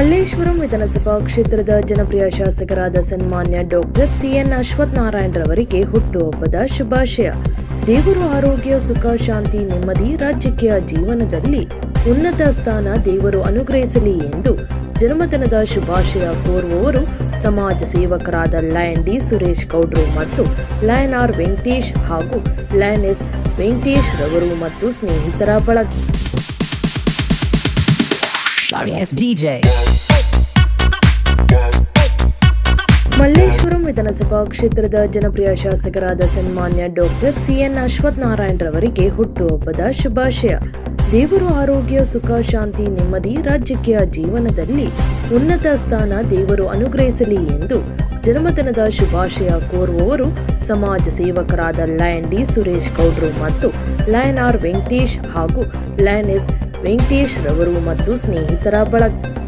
ಮಲ್ಲೇಶ್ವರಂ ವಿಧಾನಸಭಾ ಕ್ಷೇತ್ರದ ಜನಪ್ರಿಯ ಶಾಸಕರಾದ ಸನ್ಮಾನ್ಯ ಡಾಕ್ಟರ್ ಸಿಎನ್ ಅಶ್ವಥ್ ನಾರಾಯಣ್ ರವರಿಗೆ ಹುಟ್ಟುಹಬ್ಬದ ಶುಭಾಶಯ. ದೇವರು ಆರೋಗ್ಯ, ಸುಖ, ಶಾಂತಿ, ನೆಮ್ಮದಿ, ರಾಜ್ಯಕ್ಕೆ ಜೀವನದಲ್ಲಿ ಉನ್ನತ ಸ್ಥಾನ ದೇವರು ಅನುಗ್ರಹಿಸಲಿ ಎಂದು ಜನ್ಮದಿನದ ಶುಭಾಶಯ ಕೋರುವವರು ಸಮಾಜ ಸೇವಕರಾದ ಲಯನ್ ಡಿ. ಸುರೇಶ್ ಗೌಡ್ರು ಮತ್ತು ಲಯನ್ ಆರ್ ವೆಂಕಟೇಶ್ ಹಾಗೂ ಲಯನ್ ಎಸ್ ವೆಂಕಟೇಶ್ ರವರು ಮತ್ತು ಸ್ನೇಹಿತರ ಬಳಗ Sorry DJ. ಮಲ್ಲೇಶ್ವರಂ ವಿಧಾನಸಭಾ ಕ್ಷೇತ್ರದ ಜನಪ್ರಿಯ ಶಾಸಕರಾದ ಸನ್ಮಾನ್ಯ ಡಾಕ್ಟರ್ ಸಿಎನ್ ಅಶ್ವಥ್ ನಾರಾಯಣ್ ರವರಿಗೆ ಹುಟ್ಟುಹಬ್ಬದ ಶುಭಾಶಯ ದೇವರು ಆರೋಗ್ಯ, ಸುಖ, ಶಾಂತಿ, ನೆಮ್ಮದಿ, ರಾಜ್ಯಕ್ಕೆ ಜೀವನದಲ್ಲಿ ಉನ್ನತ ಸ್ಥಾನ ದೇವರು ಅನುಗ್ರಹಿಸಲಿ ಎಂದು ಜನ್ಮದಿನದ ಶುಭಾಶಯ ಕೋರುವವರು ಸಮಾಜ ಸೇವಕರಾದ ಲಯನ್ ಡಿ ಸುರೇಶ್ ಗೌಡ್ರು ಮತ್ತು ಲಯನ್ ಆರ್ ವೆಂಕಟೇಶ್ ಹಾಗೂ ಲಯನ್ ಎಸ್ ವೆಂಕಟೇಶ್ ರವರು ಮತ್ತು ಸ್ನೇಹಿತರ ಬಳಗ